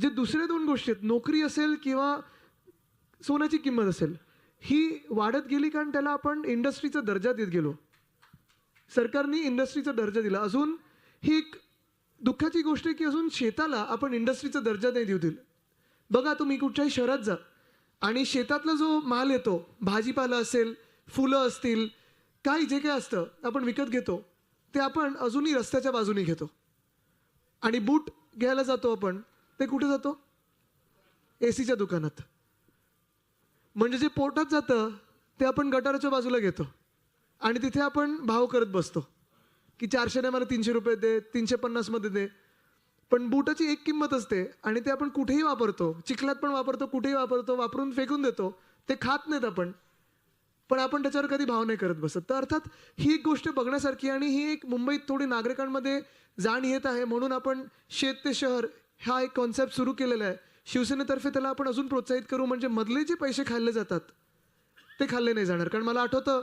जे दुसरे दोन गोष्टी आहेत नोकरी असेल किंवा सोन्याची किंमत असेल ही वाढत गेली कारण त्याला आपण इंडस्ट्रीचा दर्जा देत गेलो? सरकारने इंडस्ट्रीचा दर्जा दिला. अजून ही एक दुःखाची गोष्ट आहे की अजून शेताला आपण इंडस्ट्रीचा दर्जा नाही देऊ दिला. बघा तुम्ही कुठच्याही शहरात जा आणि शेतातला जो माल येतो भाजीपाला असेल फुलं असतील काही जे काय असतं आपण विकत घेतो ते आपण अजूनही रस्त्याच्या बाजूने घेतो. आणि बूट घ्यायला जातो आपण ते कुठे जातो? ए सीच्या दुकानात. म्हणजे जे पोटात जातं ते आपण गटाराच्या बाजूला घेतो. आणि तिथे आपण भाव करत बसतो. की चारशेने मला तीनशे रुपये दे तीनशे पन्नासमध्ये दे. पण बुटाची एक किंमत असते आणि ते आपण कुठेही वापरतो चिखलात पण वापरतो कुठेही वापरतो वापरून फेकून देतो ते खात नाहीत आपण. पण आपण त्याच्यावर कधी भाव नाही करत बसत. तर अर्थात ही एक गोष्ट बघण्यासारखी आणि ही एक मुंबईत थोडी नागरिकांमध्ये जाण येत आहे. म्हणून आपण शेत ते शहर हा एक कॉन्सेप्ट सुरू केलेला आहे. शिवसेनेतर्फे त्याला आपण अजून प्रोत्साहित करू म्हणजे मधले जे पैसे खाल्ले जातात ते खाल्ले नाही जाणार. कारण मला आठवतं